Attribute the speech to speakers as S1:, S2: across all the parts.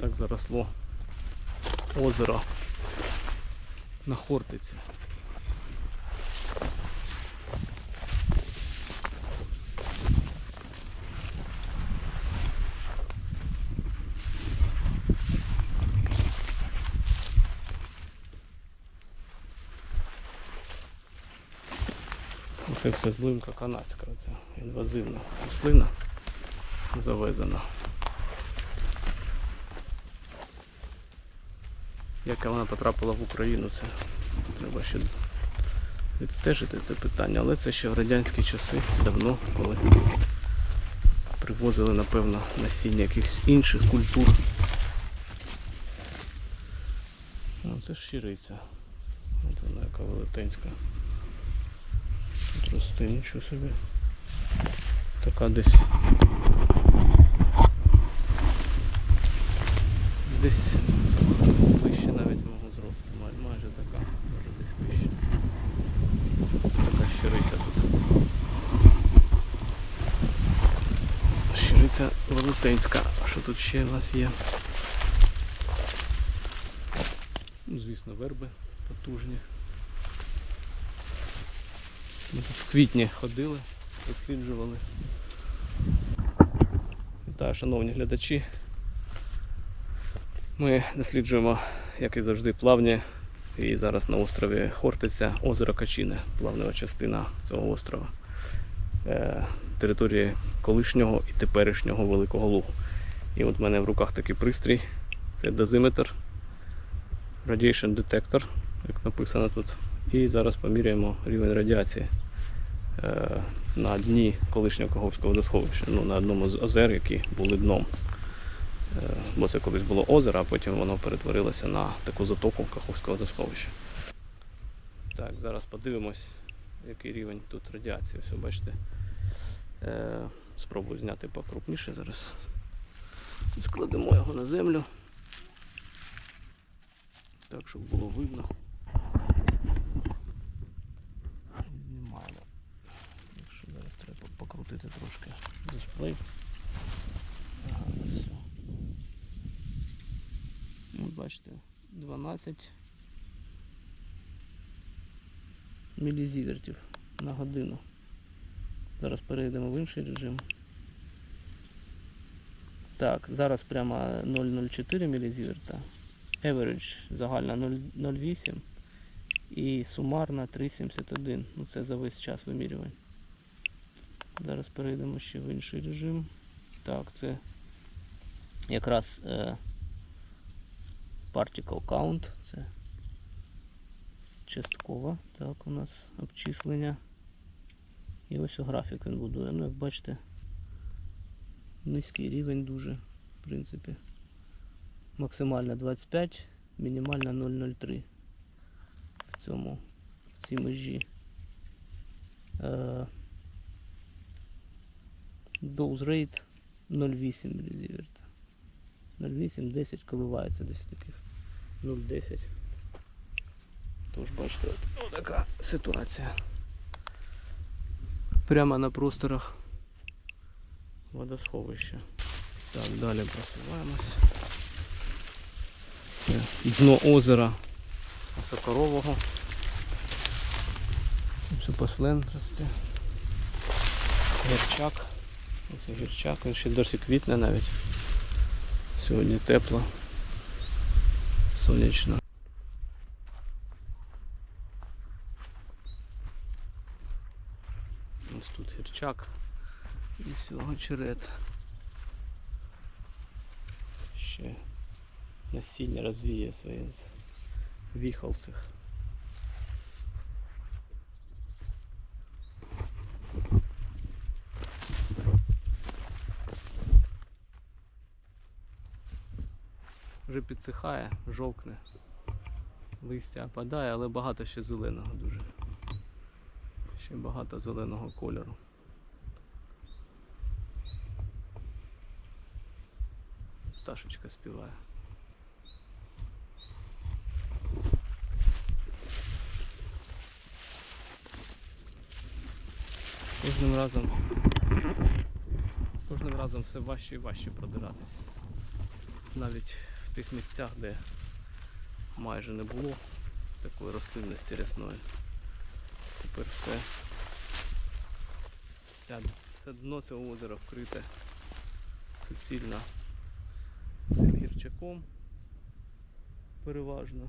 S1: так заросло озеро на Хортиці. Це все зливка канадська, оця інвазивна рослина завезена. Як вона потрапила в Україну, це треба ще відстежити це питання, але це ще в радянські часи, давно, коли привозили, напевно, насіння якихось інших культур. О, це ж щириця. От вона яка велетенська. Тут росте, нічого собі. Така. Десь вище навіть мого зросту. Май- Майже така, може десь вище. Така щириця тут. Щириця велетенська. Що тут ще у нас є? Ну, звісно, верби потужні. Ми тут в квітні ходили, досліджували. Вітаю, шановні глядачі. Ми досліджуємо, як і завжди, плавні. І зараз на острові Хортиця, озеро Качине, плавнева частина цього острова. Території колишнього і теперішнього Великого Лугу. І от в мене в руках такий пристрій. Це дозиметр, Radiation Detector, як написано тут. І зараз поміряємо рівень радіації е, на дні колишнього Каховського водосховища, ну, на одному з озер, які були дном. Е, Бо це колись було озеро, а потім воно перетворилося на таку затоку Каховського водосховища. Так, зараз подивимось, який рівень тут радіації. Все, бачите. Е, Спробую зняти покрупніше зараз. Складемо його на землю. Так, щоб було видно. І Знімаємо. Якщо зараз треба покрутити трошки дисплей. Ага, все. Ну, бачите, 12 мілізівертів на годину. Зараз перейдемо в інший режим. Так, зараз прямо 0,04 мілізіверта. Average загальна 0,08 і сумарна 3,71. Ну це за весь час вимірювань. Зараз перейдемо ще в інший режим. Так, це якраз е, particle count. Це частково. Так, у нас обчислення. І ось графік він будує. Ну, як бачите, низький рівень дуже, в принципі. Максимально 25, мінімально 0,03 в цьому, в цій межі. Е, Dose rate 0,8 мілізіверт. 0,8-10 коливається десь таких 0,10. Тож бачите, от така ситуація. Прямо на просторах водосховища. Так, далі просуваємось. Дно озера Сокорового. Все послен росте. Гірчак. Це гірчак, він ще досі квітне навіть. Сьогодні тепло. Сонячно. Гірчак і всього черед. Ще насіння розвіє своє з віхол цих. Вже підсихає, жовкне, листя опадає, але багато ще зеленого дуже. Ще багато зеленого кольору. Пташечка співає. Кожним разом кожним разом все важче і важче продиратись. навіть в тих місцях, де майже не було такої рослинності рясної. Тепер все, все дно цього озера вкрите суцільно цим переважно.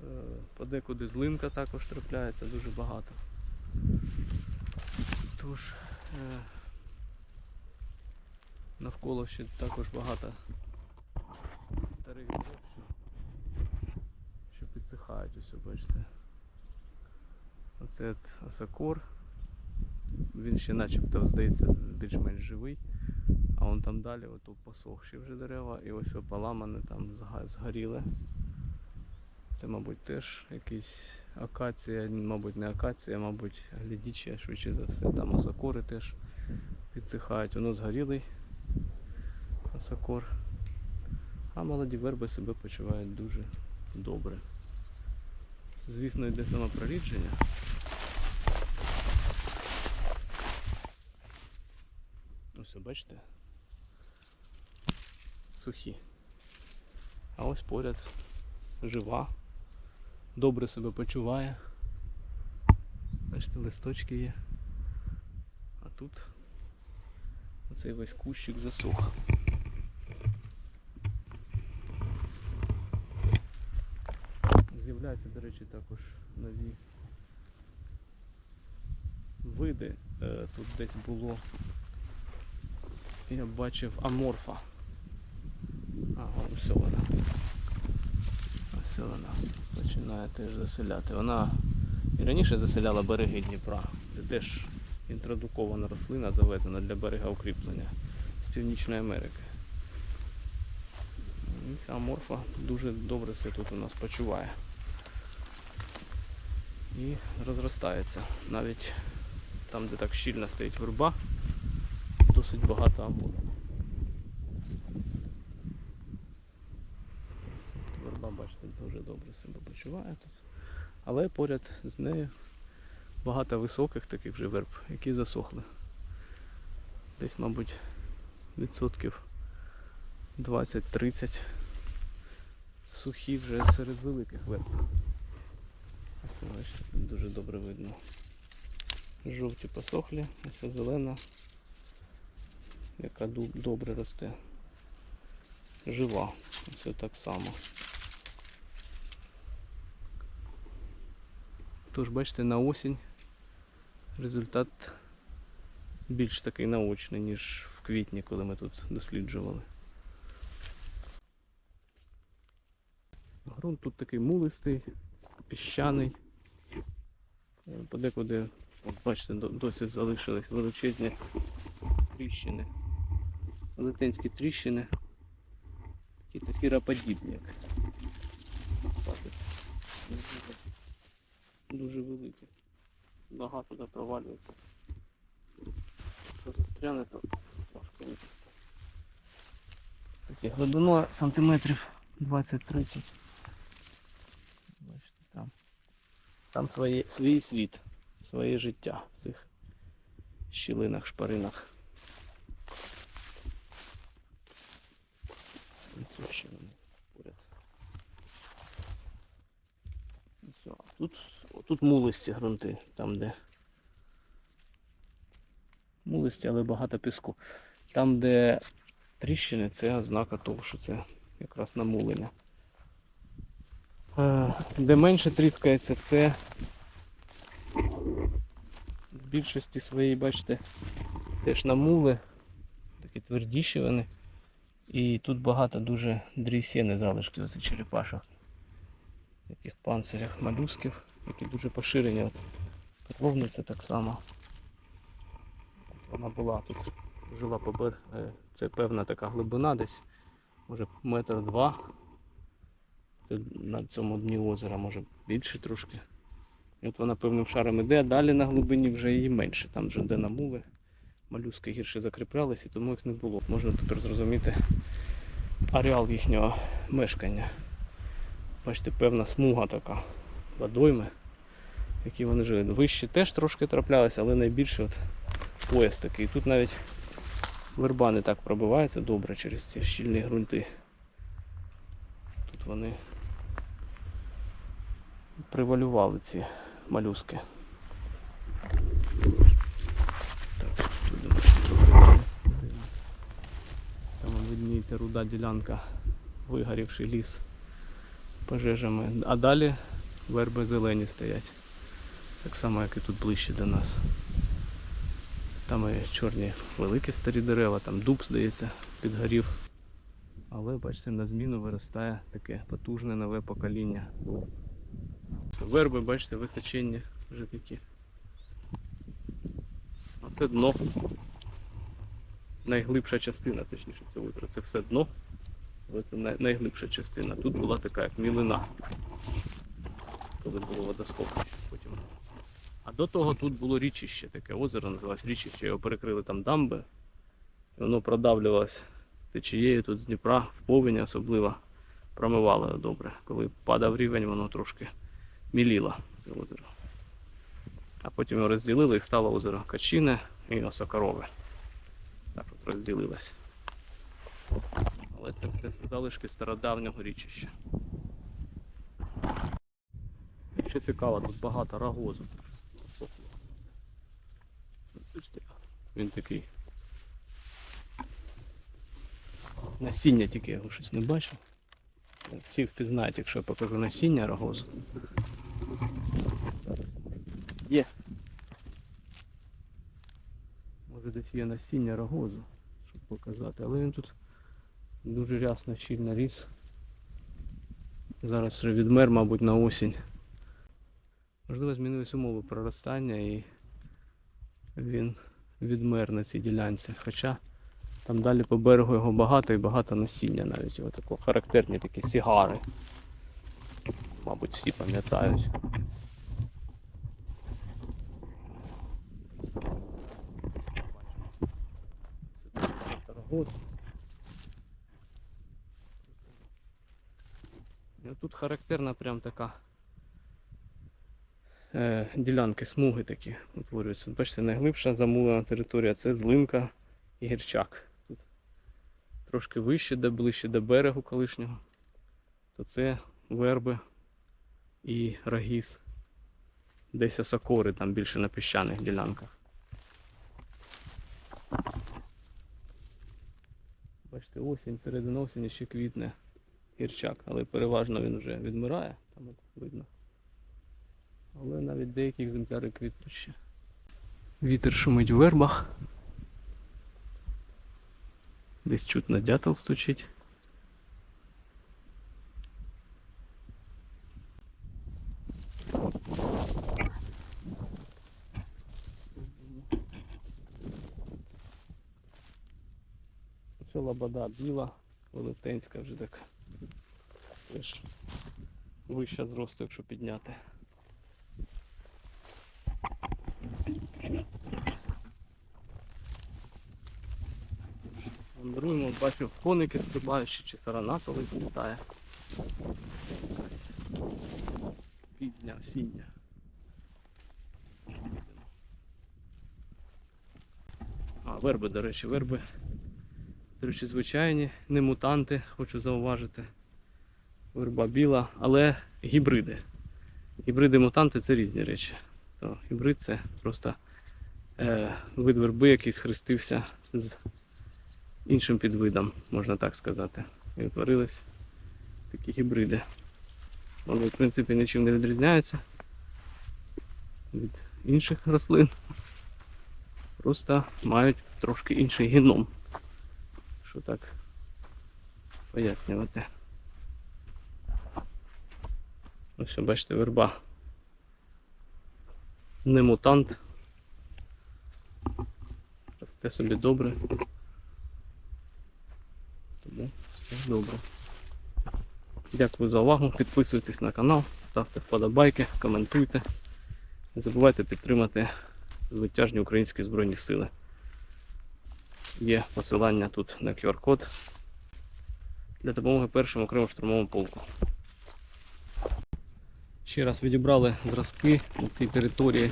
S1: Е, Подекуди злинка також трапляється дуже багато. Тож е, навколо ще також багато старих дерев, що, підсихають усе, бачите. Оце от. Він ще начебто здається більш-менш живий. А вон там далі ото посохші вже дерева і ось поламане там згоріле. Це, мабуть, теж якийсь акація, мабуть, не акація, мабуть, глядіча, швидше за все. Там осокори теж підсихають. Воно згорілий осокор. А молоді верби себе почувають дуже добре. Звісно, йде самопрорідження. Ось, бачите? Сухі. А ось поряд жива, добре себе почуває. Бачите, листочки є. А тут оцей весь кущик засох. З'являються, до речі, також нові види. Е, Тут десь було, я бачив аморфа. Ага, ось вона. Ось вона починає теж заселяти. Вона і раніше заселяла береги Дніпра. Це теж інтродукована рослина, завезена для берега укріплення з Північної Америки. І ця аморфа дуже добре себе тут у нас почуває. І розростається. Навіть там, де так щільно стоїть верба, досить багато аморфи. Верба, бачите, дуже добре себе почуває тут. Але поряд з нею багато високих таких вже верб, які засохли. Десь, мабуть, відсотків 20-30 сухі вже серед великих верб. Бачите, тут дуже добре видно. Жовті посохлі, ось зелена, яка добре росте. Жива. Ось так само. Тож, бачите, на осінь результат більш такий наочний, ніж в квітні, коли ми тут досліджували. Грунт тут такий мулистий, піщаний. Подекуди, от бачите, досі залишились величезні тріщини. Велетенські тріщини. Такі такі раподібні. як. Бачите, дуже- Дуже великі. Нога туди провалюється. Якщо застряне, то випусти. Таке глибиною сантиметрів 20-30. Бачите, там. Там своє, свій світ, своє життя в цих щілинах, шпаринах. Несущі вони поряд. І все. А Тут, тут мулисті ґрунти, там де. Мулисті, але багато піску. Там, де тріщини, це ознака того, що це якраз намулення. Е, Де менше тріскається, це в більшості своїй, бачите, теж намули, такі твердіші вони. І тут багато дуже дрійсєни залишки, оце черепашок. Таких панцирях молюсків, які дуже поширені. От так само. Вона була тут, жила по бер... е, Це певна така глибина десь, може метр два. Це на цьому дні озера, може більше трошки. І от вона певним шаром іде, а далі на глибині вже її менше. Там вже де намули. Малюски гірше закріплялись і тому їх не було. Можна тепер зрозуміти ареал їхнього мешкання. Бачите, певна смуга така водойми, які вони жили. Вище теж трошки траплялися, але найбільше от пояс такий. Тут навіть Верба не так пробивається добре через ці щільні ґрунти. Тут вони привалювали ці малюски. Там видніється руда ділянка, вигорівший ліс пожежами. А далі верби зелені стоять. Так само, як і тут ближче до нас. Там і чорні великі старі дерева, там дуб, здається, підгорів. Але бачите, на зміну виростає таке потужне нове покоління. Верби, бачите, височенні вже такі. А це дно. Найглибша частина, точніше, цього озера. Це все дно. Але це най- найглибша частина. Тут була така як мілина. Коли було водосховище потім. А до того тут було річище, таке озеро називалось річище. Його перекрили там дамби. І воно продавлювалось течією тут з Дніпра, в повені особливо промивало добре. Коли падав рівень, воно трошки міліло це озеро. А потім його розділили і стало озеро Качине і Осокорове. Так от розділилось. Але це все залишки стародавнього річища. Ще цікаво, тут багато рагозу. Він такий. Насіння тільки я його щось не бачив. Всі впізнають, якщо я покажу насіння рогозу. Є. Може десь є насіння рогозу, щоб показати, але він тут дуже рясно щільно ріс. Зараз відмер, мабуть, на осінь. Можливо, змінились умови проростання і він відмер на цій ділянці. Хоча там далі по берегу його багато і багато насіння навіть. Його тако характерні такі сігари. Мабуть, всі пам'ятають. І тут характерна прям така е, ділянки, смуги такі утворюються. Бачите, найглибша замулена територія це злинка і гірчак. Тут трошки вище, де ближче до берегу колишнього, то це верби і рагіз. Десь осокори, там більше на піщаних ділянках. Бачите, осінь, середина осені ще квітне гірчак, але переважно він вже відмирає, там от видно. Але навіть деякі екземпляри квітнуть ще. Вітер шумить в вербах. Десь чутно дятел стучить. Це лобода біла, велетенська вже така. Теж вища зросту, якщо підняти. Бачу коники стрибаючі, чи сарана коли літає. Пізня, осіння. А, верби, до речі, верби. До речі, звичайні, не мутанти, хочу зауважити. Верба біла, але гібриди. Гібриди мутанти це різні речі. То гібрид це просто е, вид верби, який схрестився з іншим підвидом, можна так сказати. І утворились такі гібриди. Вони, в принципі, нічим не відрізняються від інших рослин. Просто мають трошки інший геном. Що так пояснювати. Ось бачите, верба. Не мутант. Росте собі добре. Тому все добре. Дякую за увагу. Підписуйтесь на канал, ставте вподобайки, коментуйте. Не забувайте підтримати звитяжні українські Збройні Сили. Є посилання тут на QR-код для допомоги першому окремо штурмовому полку. Ще раз відібрали зразки на цій території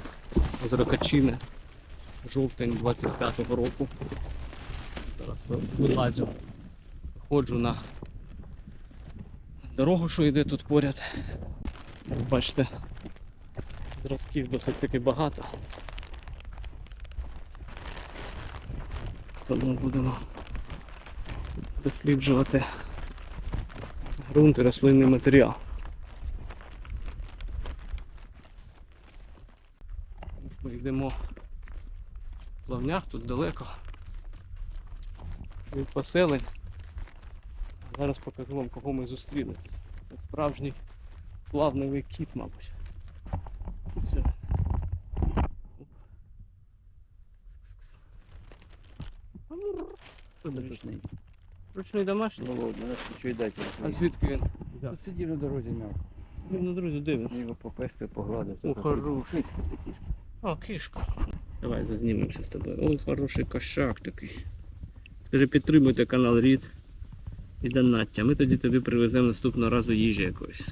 S1: озеро Качине, жовтень 25-го року. Зараз вилазю. Ходжу на дорогу, що йде тут поряд. Як Бачите, зразків досить таки багато. Тому будемо досліджувати ґрунт і рослинний матеріал. Ми йдемо в плавнях, тут далеко від поселень. Зараз покажу вам, кого ми зустріли. Це справжній плавневий кіт, мабуть. Все.
S2: Ручний.
S1: Ручний домашній?
S2: Ну, мене хочу й дати.
S1: А звідки він? взяв?
S2: Сидів на дорозі мяв.
S1: Ну, ну, друзі?
S2: Я його попестив, погладив.
S1: О, хороший. А, кішка. Давай зазнімемося з тобою. Ой, хороший кошак такий. Скажи, підтримуйте канал Рід і донаття. Ми тоді тобі привеземо наступного разу їжі якоїсь.